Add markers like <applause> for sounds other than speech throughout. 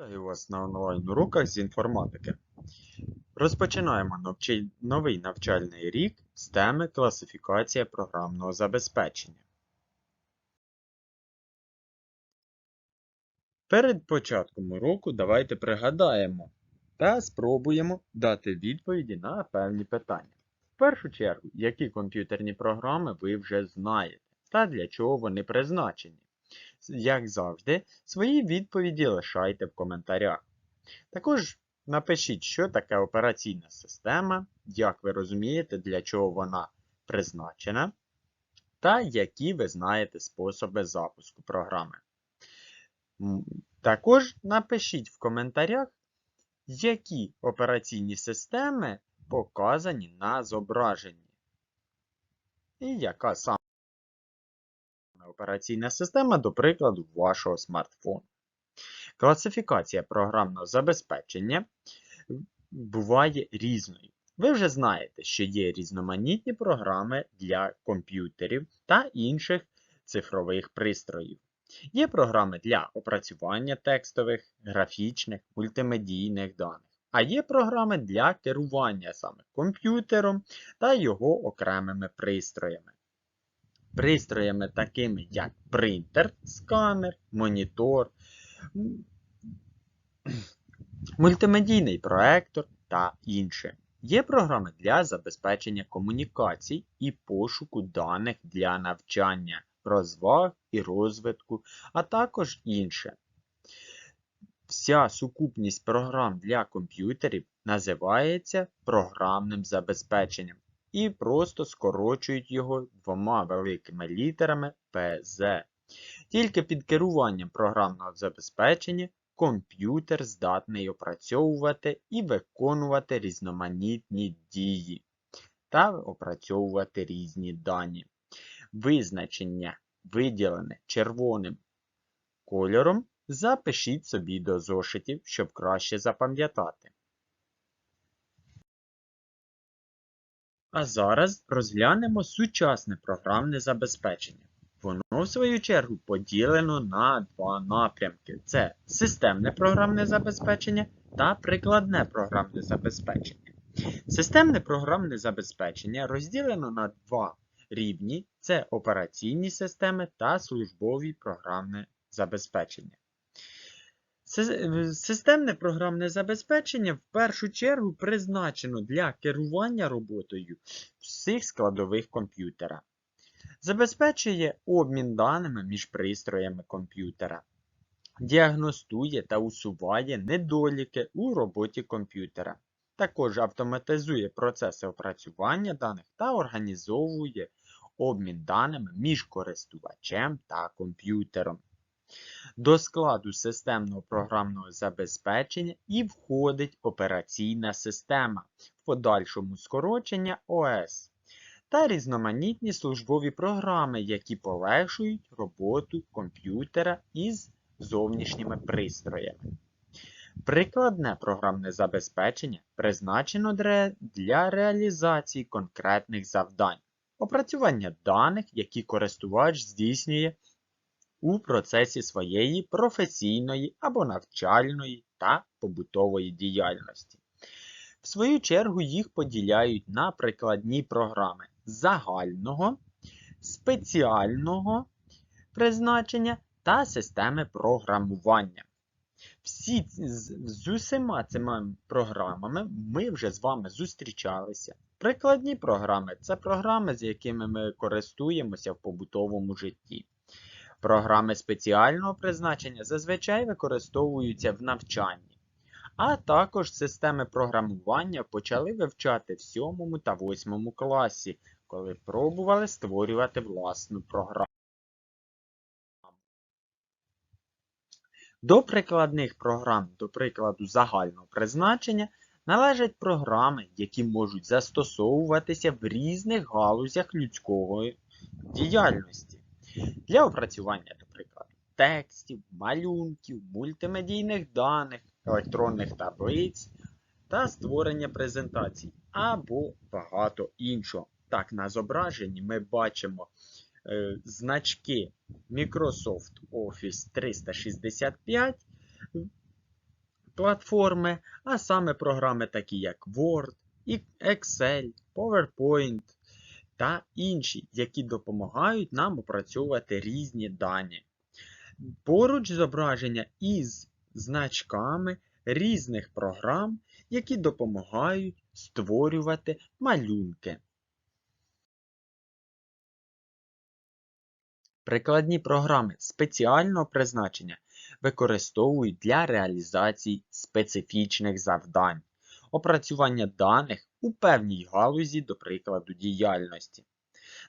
Вітаю вас на онлайн-уроках з інформатики. Розпочинаємо новий навчальний рік з теми класифікація програмного забезпечення. Перед початком уроку давайте пригадаємо та спробуємо дати відповіді на певні питання. В першу чергу, які комп'ютерні програми ви вже знаєте та для чого вони призначені. Як завжди, свої відповіді лишайте в коментарях. Також напишіть, що таке операційна система, як ви розумієте, для чого вона призначена, та які ви знаєте способи запуску програми. Також напишіть в коментарях, які операційні системи показані на зображенні. І яка саме операційна система, до прикладу, вашого смартфону. Класифікація програмного забезпечення буває різною. Ви вже знаєте, що є різноманітні програми для комп'ютерів та інших цифрових пристроїв. Є програми для опрацювання текстових, графічних, мультимедійних даних, а є програми для керування саме комп'ютером та його окремими пристроями пристроями такими як принтер, сканер, монітор, мультимедійний проектор та інше. Є програми для забезпечення комунікацій і пошуку даних для навчання, розваг і розвитку, а також інше. Вся сукупність програм для комп'ютерів називається програмним забезпеченням і просто скорочують його двома великими літерами PZ. Тільки під керуванням програмного забезпечення комп'ютер здатний опрацьовувати і виконувати різноманітні дії та опрацьовувати різні дані. Визначення, виділене червоним кольором, запишіть собі до зошитів, щоб краще запам'ятати. А зараз розглянемо сучасне програмне забезпечення. Воно, в свою чергу, поділено на два напрямки: це системне програмне забезпечення та прикладне програмне забезпечення. Системне програмне забезпечення розділено на два рівні: це операційні системи та службові програмне забезпечення. Си- Системне програмне забезпечення в першу чергу призначено для керування роботою всіх складових комп'ютера. Забезпечує обмін даними між пристроями комп'ютера. Діагностує та усуває недоліки у роботі комп'ютера. Також автоматизує процеси опрацювання даних та організовує обмін даними між користувачем та комп'ютером. До складу системного програмного забезпечення і входить операційна система, в подальшому скорочення ОС, та різноманітні службові програми, які полегшують роботу комп'ютера із зовнішніми пристроями. Прикладне програмне забезпечення призначено для реалізації конкретних завдань, опрацювання даних, які користувач здійснює у процесі своєї професійної або навчальної та побутової діяльності. В свою чергу їх поділяють на прикладні програми загального, спеціального призначення та системи програмування. Всі з, усіма цими програмами ми вже з вами зустрічалися. Прикладні програми це програми, з якими ми користуємося в побутовому житті. Програми спеціального призначення зазвичай використовуються в навчанні, а також системи програмування почали вивчати в 7 та 8 класі, коли пробували створювати власну програму. До прикладних програм, до прикладу загального призначення, належать програми, які можуть застосовуватися в різних галузях людської діяльності для опрацювання, до прикладу, текстів, малюнків, мультимедійних даних, електронних таблиць та створення презентацій або багато іншого. Так, на зображенні ми бачимо е, значки Microsoft Office 365 платформи, а саме програми такі як Word, Excel, PowerPoint та інші, які допомагають нам опрацьовувати різні дані. Поруч зображення із значками різних програм, які допомагають створювати малюнки. Прикладні програми спеціального призначення використовують для реалізації специфічних завдань, опрацювання даних у певній галузі, до прикладу, діяльності,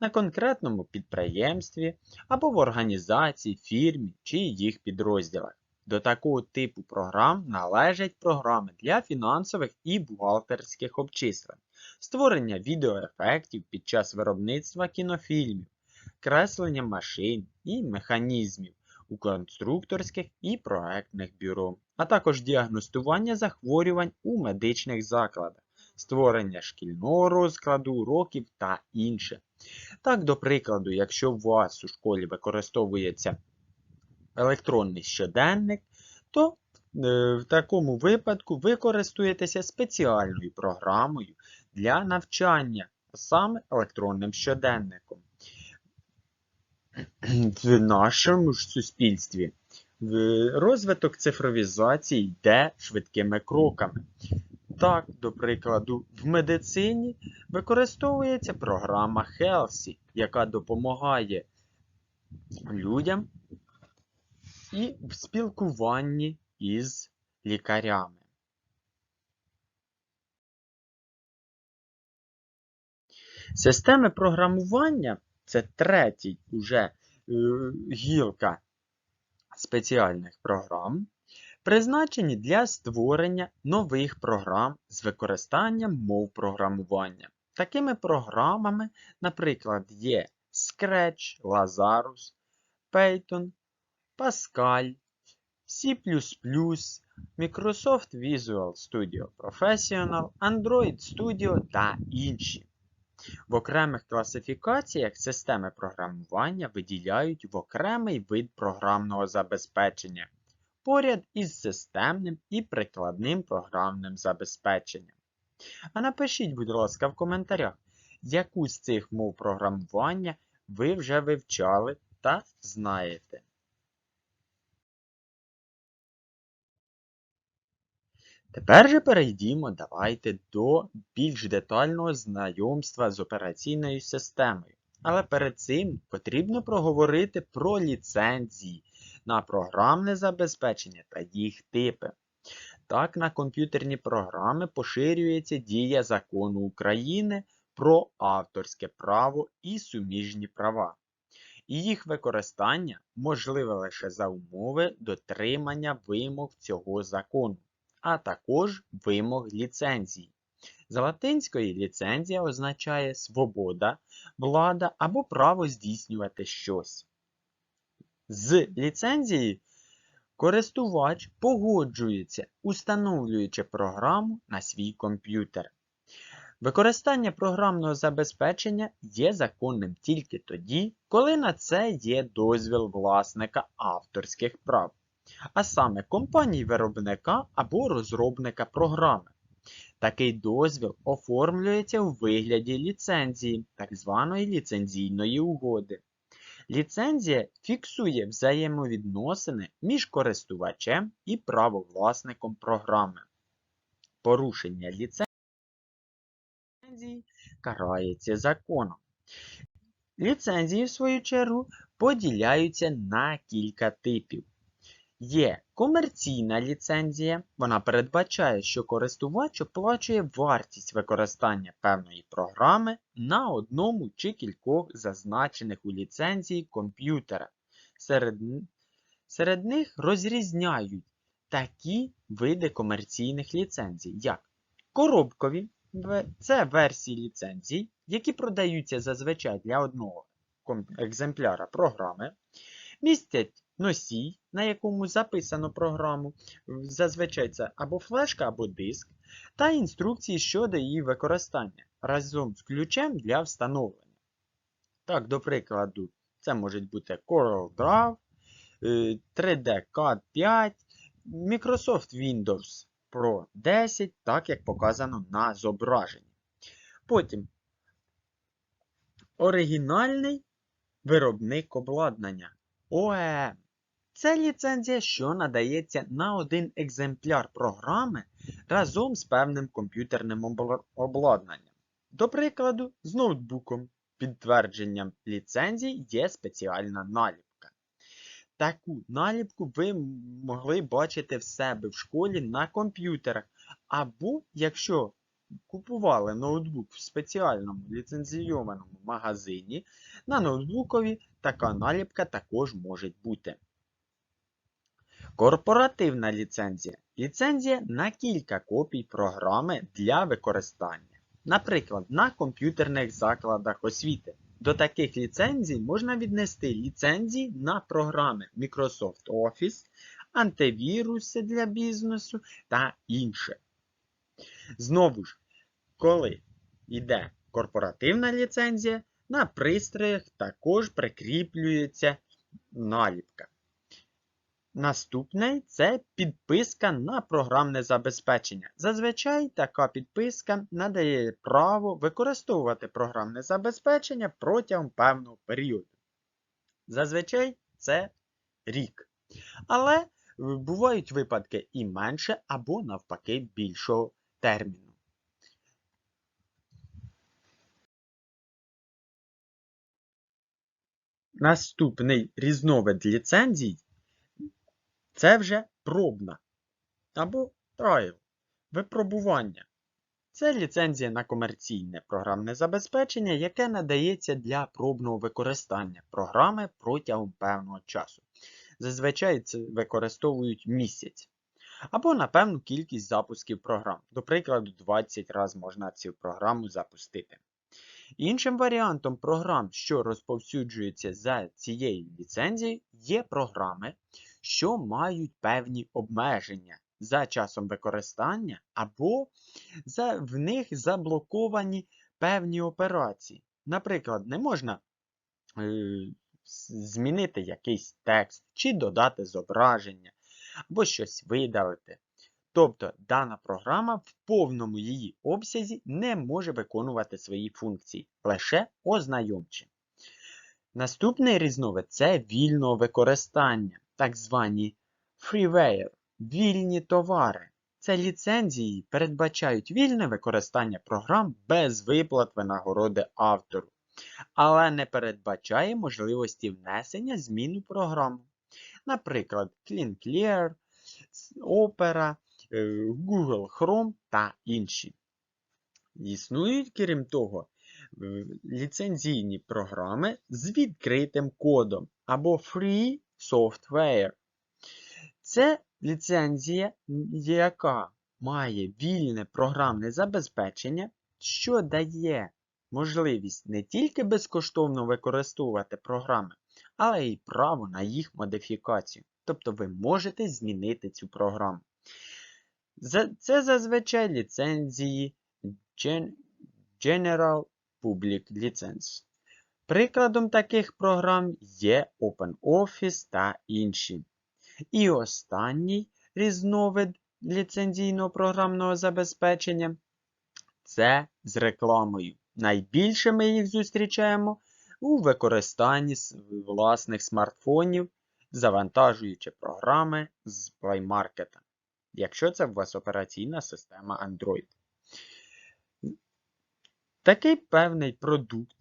на конкретному підприємстві або в організації, фірмі чи їх підрозділах. До такого типу програм належать програми для фінансових і бухгалтерських обчислень, створення відеоефектів під час виробництва кінофільмів, креслення машин і механізмів у конструкторських і проектних бюро, а також діагностування захворювань у медичних закладах, створення шкільного розкладу уроків та інше. Так, до прикладу, якщо у вас у школі використовується електронний щоденник, то е, в такому випадку ви користуєтеся спеціальною програмою для навчання, саме електронним щоденником. В нашому ж суспільстві розвиток цифровізації йде швидкими кроками. Так, до прикладу, в медицині використовується програма Healthy, яка допомагає людям і в спілкуванні із лікарями. Системи програмування це третій уже е, гілка спеціальних програм, призначені для створення нових програм з використанням мов програмування. Такими програмами, наприклад, є Scratch, Lazarus, Python, Pascal, C++, Microsoft Visual Studio Professional, Android Studio та інші. В окремих класифікаціях системи програмування виділяють в окремий вид програмного забезпечення поряд із системним і прикладним програмним забезпеченням. А напишіть, будь ласка, в коментарях, яку з цих мов програмування ви вже вивчали та знаєте. Тепер же перейдімо давайте до більш детального знайомства з операційною системою. Але перед цим потрібно проговорити про ліцензії на програмне забезпечення та їх типи. Так, на комп'ютерні програми поширюється дія закону України про авторське право і суміжні права. І їх використання можливе лише за умови дотримання вимог цього закону а також вимог ліцензії. За латинської ліцензія означає свобода, влада або право здійснювати щось. З ліцензією користувач погоджується, установлюючи програму на свій комп'ютер. Використання програмного забезпечення є законним тільки тоді, коли на це є дозвіл власника авторських прав а саме компанії-виробника або розробника програми. Такий дозвіл оформлюється у вигляді ліцензії, так званої ліцензійної угоди. Ліцензія фіксує взаємовідносини між користувачем і правовласником програми. Порушення ліцензії карається законом. Ліцензії, в свою чергу, поділяються на кілька типів. Є комерційна ліцензія. Вона передбачає, що користувач оплачує вартість використання певної програми на одному чи кількох зазначених у ліцензії комп'ютера. Серед, серед них розрізняють такі види комерційних ліцензій, як коробкові це версії ліцензій, які продаються зазвичай для одного екземпляра програми, містять носій, на якому записано програму, зазвичай це або флешка, або диск, та інструкції щодо її використання разом з ключем для встановлення. Так, до прикладу, це можуть бути CorelDRAW, 3D CAD 5 Microsoft Windows Pro 10, так як показано на зображенні. Потім оригінальний виробник обладнання OEM. Це ліцензія, що надається на один екземпляр програми разом з певним комп'ютерним обладнанням. До прикладу, з ноутбуком. Підтвердженням ліцензії є спеціальна наліпка. Таку наліпку ви могли бачити в себе в школі на комп'ютерах. Або, якщо купували ноутбук в спеціальному ліцензійованому магазині, на ноутбукові така наліпка також може бути. Корпоративна ліцензія. Ліцензія на кілька копій програми для використання. Наприклад, на комп'ютерних закладах освіти. До таких ліцензій можна віднести ліцензії на програми Microsoft Office, антивіруси для бізнесу та інше. Знову ж, коли йде корпоративна ліцензія, на пристроях також прикріплюється наліпка. Наступне це підписка на програмне забезпечення. Зазвичай така підписка надає право використовувати програмне забезпечення протягом певного періоду. Зазвичай це рік. Але е, бувають випадки і менше, або навпаки більшого терміну. Наступний різновид ліцензій це вже пробна або trial, випробування. Це ліцензія на комерційне програмне забезпечення, яке надається для пробного використання програми протягом певного часу. Зазвичай це використовують місяць. Або на певну кількість запусків програм. До прикладу, 20 разів можна цю програму запустити. Іншим варіантом програм, що розповсюджуються за цією ліцензією, є програми, що мають певні обмеження за часом використання, або за, в них заблоковані певні операції. Наприклад, не можна е, змінити якийсь текст, чи додати зображення, або щось видалити. Тобто дана програма в повному її обсязі не може виконувати свої функції, лише ознайомчі. Наступний різновид це вільного використання, так звані freeware, вільні товари. Це ліцензії передбачають вільне використання програм без виплат винагороди автору, але не передбачає можливості внесення змін у програму. Наприклад, Clean Clear, Opera, е, Google Chrome та інші. Існують, крім того, ліцензійні програми з відкритим кодом або Free Software. Це ліцензія, яка має вільне програмне забезпечення, що дає можливість не тільки безкоштовно використовувати програми, але й право на їх модифікацію. Тобто ви можете змінити цю програму. Це зазвичай ліцензії General Public License. Прикладом таких програм є OpenOffice та інші. І останній різновид ліцензійного програмного забезпечення це з рекламою. Найбільше ми їх зустрічаємо у використанні власних смартфонів, завантажуючи програми з Play Market, якщо це у вас операційна система Android. Такий певний продукт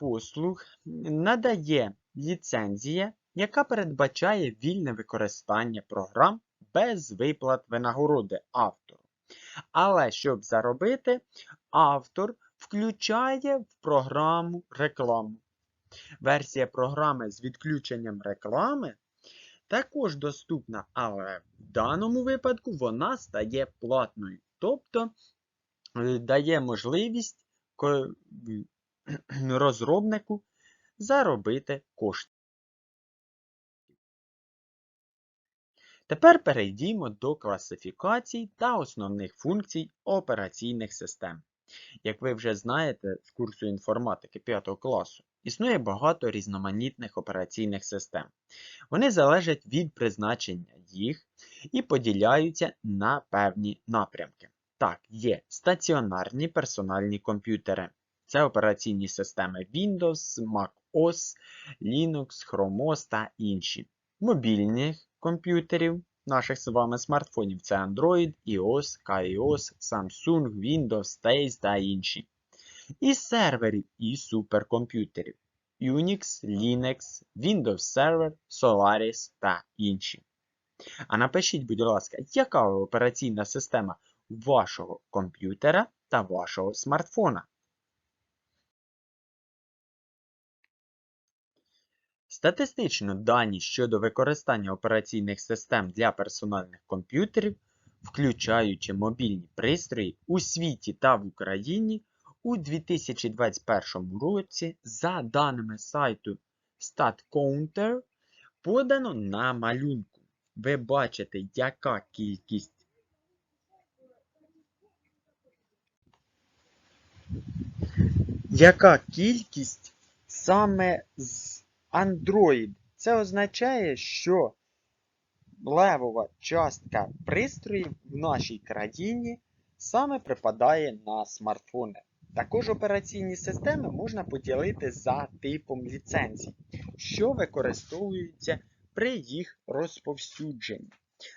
послуг надає ліцензія, яка передбачає вільне використання програм без виплат винагороди автору. Але щоб заробити, автор включає в програму рекламу. Версія програми з відключенням реклами також доступна, але в даному випадку вона стає платною. Тобто е, дає можливість <clears throat> розробнику заробити кошти. Тепер перейдімо до класифікацій та основних функцій операційних систем. Як ви вже знаєте з курсу інформатики 5 класу, існує багато різноманітних операційних систем. Вони залежать від призначення їх і поділяються на певні напрямки. Так, є стаціонарні персональні комп'ютери. Це операційні системи Windows, Mac OS, Linux, Chrome та інші. Мобільних комп'ютерів, наших з вами смартфонів це Android, iOS, KaiOS, Samsung, Windows, Stace та інші. І серверів, і суперкомп'ютерів. Unix, Linux, Windows Server, Solaris та інші. А напишіть, будь ласка, яка операційна система вашого комп'ютера та вашого смартфона? Статистично дані щодо використання операційних систем для персональних комп'ютерів, включаючи мобільні пристрої у світі та в Україні у 2021 році, за даними сайту StatCounter, подано на малюнку. Ви бачите, яка кількість яка кількість саме з Android. Це означає, що левова частка пристроїв в нашій країні саме припадає на смартфони. Також операційні системи можна поділити за типом ліцензій, що використовуються при їх розповсюдженні.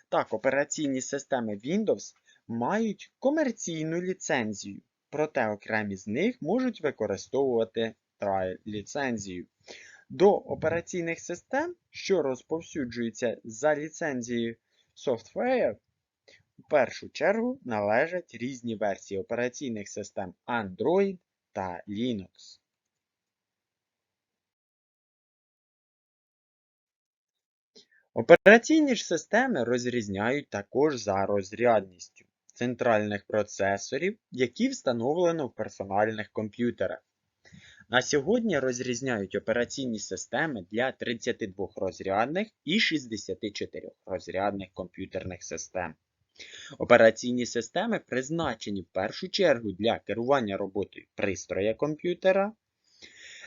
Так, операційні системи Windows мають комерційну ліцензію, проте окремі з них можуть використовувати trial ліцензію. До операційних систем, що розповсюджуються за ліцензією Software, в першу чергу належать різні версії операційних систем Android та Linux. Операційні ж системи розрізняють також за розрядністю центральних процесорів, які встановлено в персональних комп'ютерах. На сьогодні розрізняють операційні системи для 32 розрядних і 64 розрядних комп'ютерних систем. Операційні системи призначені в першу чергу для керування роботою пристроя комп'ютера,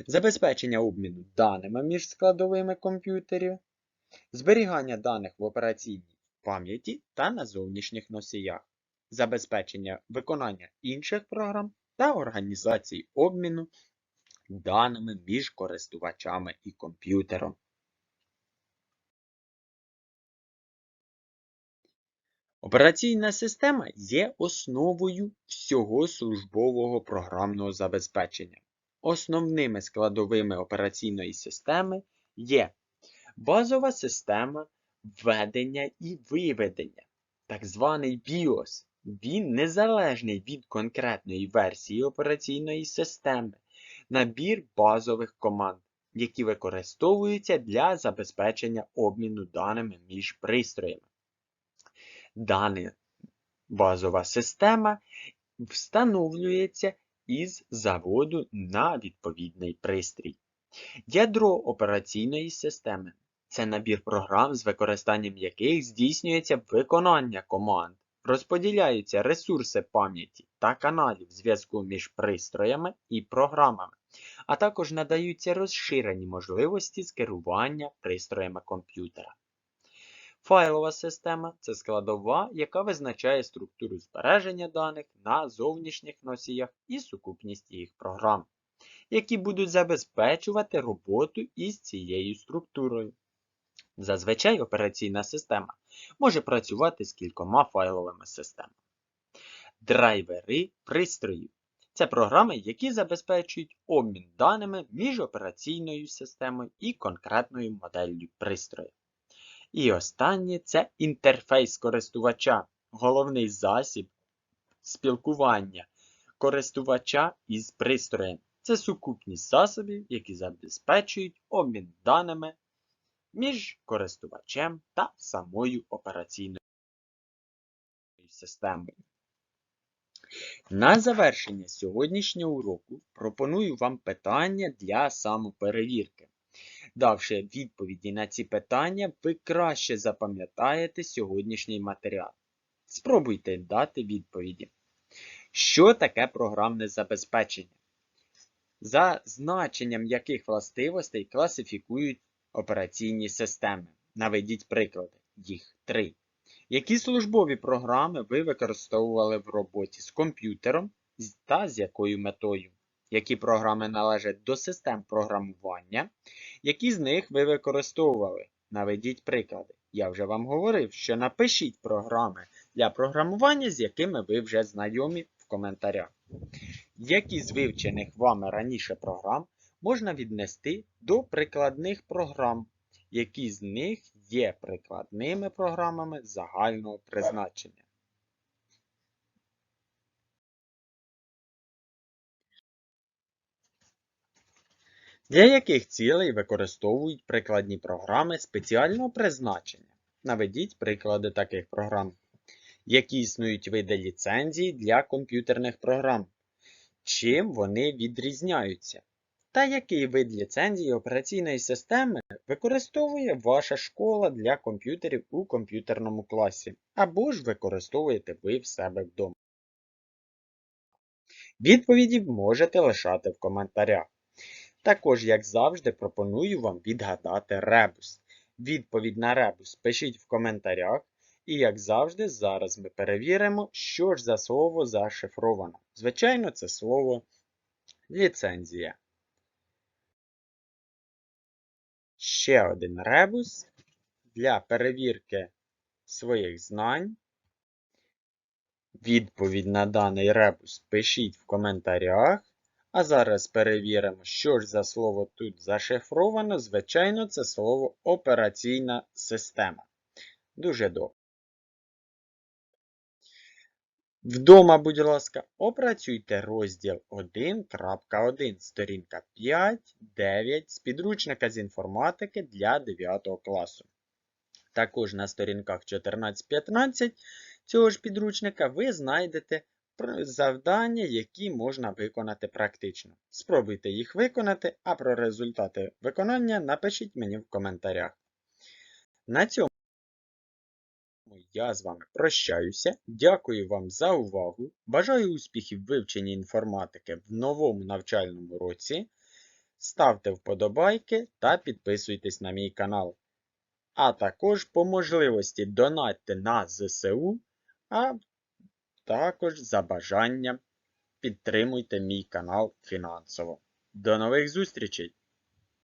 забезпечення обміну даними між складовими комп'ютерів, зберігання даних в операційній пам'яті та на зовнішніх носіях, забезпечення виконання інших програм та організації обміну даними між користувачами і комп'ютером. Операційна система є основою всього службового програмного забезпечення. Основними складовими операційної системи є базова система введення і виведення, так званий BIOS. Він незалежний від конкретної версії операційної системи, набір базових команд, які використовуються для забезпечення обміну даними між пристроями. Дана базова система встановлюється із заводу на відповідний пристрій. Ядро операційної системи це набір програм, з використанням яких здійснюється виконання команд, розподіляються ресурси пам'яті та каналів зв'язку між пристроями і програмами, а також надаються розширені можливості з керування пристроями комп'ютера. Файлова система це складова, яка визначає структуру збереження даних на зовнішніх носіях і сукупність їх програм, які будуть забезпечувати роботу із цією структурою. Зазвичай операційна система може працювати з кількома файловими системами. Драйвери пристроїв це програми, які забезпечують обмін даними між операційною системою і конкретною моделлю пристрою. І останнє це інтерфейс користувача, головний засіб спілкування користувача із пристроєм. Це сукупність засобів, які забезпечують обмін даними між користувачем та самою операційною системою. На завершення сьогоднішнього уроку пропоную вам питання для самоперевірки. Давши відповіді на ці питання, ви краще запам'ятаєте сьогоднішній матеріал. Спробуйте дати відповіді. Що таке програмне забезпечення? За значенням яких властивостей класифікують операційні системи. Наведіть приклади. Їх три. Які службові програми ви використовували в роботі з комп'ютером та з якою метою? Які програми належать до систем програмування? Які з них ви використовували? Наведіть приклади. Я вже вам говорив, що напишіть програми для програмування, з якими ви вже знайомі в коментарях. Які з вивчених вами раніше програм можна віднести до прикладних програм? Які з них є прикладними програмами загального призначення? Для яких цілей використовують прикладні програми спеціального призначення? Наведіть приклади таких програм. Які існують види ліцензій для комп'ютерних програм? Чим вони відрізняються? Та який вид ліцензії операційної системи використовує ваша школа для комп'ютерів у комп'ютерному класі? Або ж використовуєте ви в себе вдома? Відповіді можете лишати в коментарях. Також, як завжди, пропоную вам відгадати ребус. Відповідь на ребус пишіть в коментарях. І, як завжди, зараз ми перевіримо, що ж за слово зашифровано. Звичайно, це слово ліцензія. Ще один ребус для перевірки своїх знань. Відповідь на даний ребус пишіть в коментарях. А зараз перевіримо, що ж за слово тут зашифровано. Звичайно, це слово операційна система. Дуже добре. Вдома, будь ласка, опрацюйте розділ 1.1, сторінка 5, 9 з підручника з інформатики для 9 класу. Також на сторінках 14-15 цього ж підручника ви знайдете завдання, які можна виконати практично. Спробуйте їх виконати, а про результати виконання напишіть мені в коментарях. На цьому я з вами прощаюся. Дякую вам за увагу. Бажаю успіхів в вивченні інформатики в новому навчальному році. Ставте вподобайки та підписуйтесь на мій канал. А також по можливості донатьте на ЗСУ, а також за бажанням підтримуйте мій канал фінансово. До нових зустрічей!